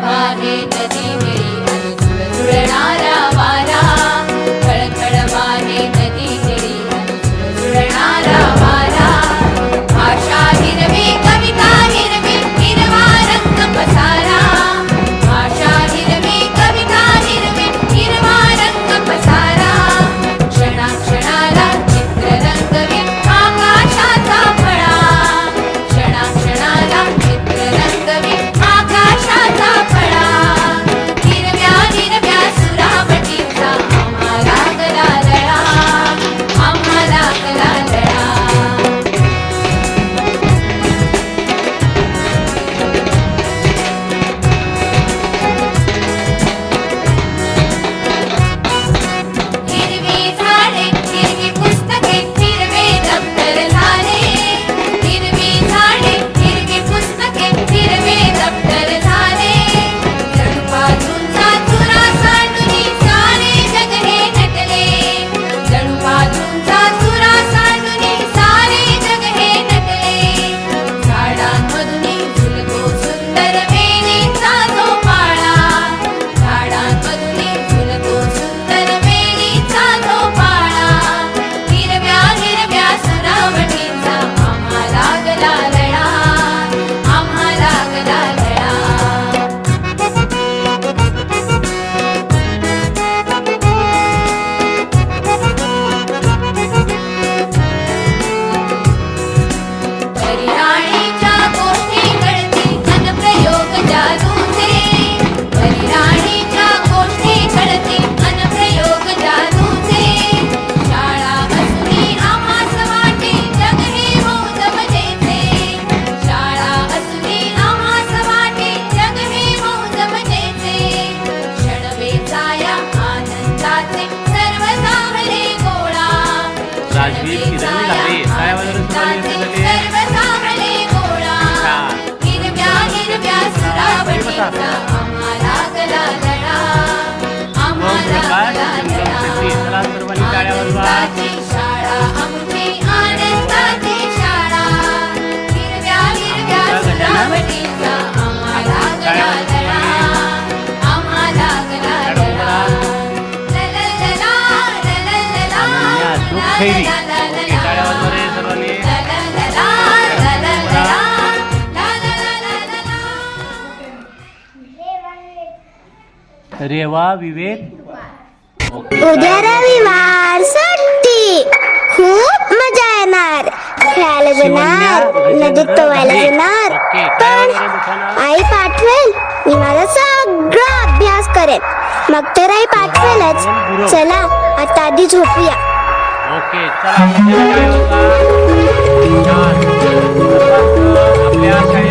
body Ananya दुखैरी लललला, okay टाळ्या वाजवा रे सर्वांनी लललला, लललला, लललला. रेवा विवेक? उद्या रविवार सुट्टी. खूप मजा येणार. खेळायला जाणार नदीत पोहायला जाणार पण आई पाठवेल. मी माझा सगळा अभ्यास करेन. मग तर आई पाठवेलच. चला आता आधी झोपूया. ओके चला आपल्या काय